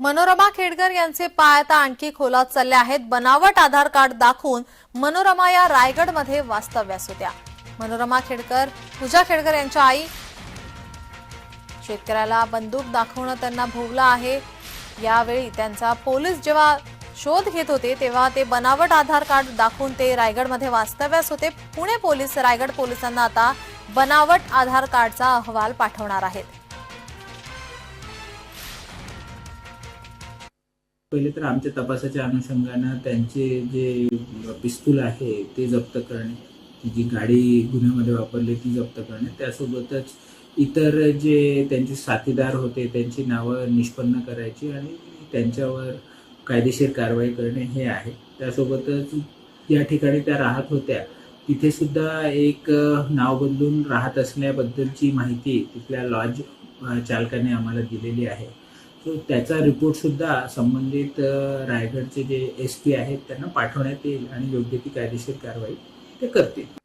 मनोरमा खेडकर यांचे पाय आता आणखी खोलात चालले आहेत. बनावट आधार कार्ड दाखवून मनोरमा या रायगडमध्ये वास्तव्यास होत्या. मनोरमा खेडकर पूजा खेडकर यांच्या आई शेतकऱ्याला बंदूक दाखवणं त्यांना भोवलं आहे. यावेळी त्यांचा पोलीस जेव्हा शोध घेत होते तेव्हा ते बनावट आधार कार्ड दाखवून ते रायगडमध्ये वास्तव्यास होते. पुणे पोलीस रायगड पोलिसांना आता बनावट आधार कार्डचा अहवाल पाठवणार आहेत. पहिले तर आमच्या तपासाच्या अनुषंगानं त्यांचे जे पिस्तूल आहे ते जप्त करणे जी गाडी गुन्ह्यामध्ये वापरली ती जप्त करणे त्यासोबतच इतर जे त्यांचे साथीदार होते त्यांची नावं निष्पन्न करायची आणि त्यांच्यावर कायदेशीर कारवाई करणे हे आहे. त्यासोबतच या ठिकाणी त्या राहत होत्या. तिथे सुद्धा एक नाव बदलून राहत असण्याबद्दलची माहिती तिथल्या लॉज चालकाने आम्हाला दिलेली आहे. सो त्याचा रिपोर्टसुद्धा संबंधित रायगडचे जे एस पी आहेत त्यांना पाठवण्यात येईल आणि योग्य ती कायदेशीर कारवाई ते करतील.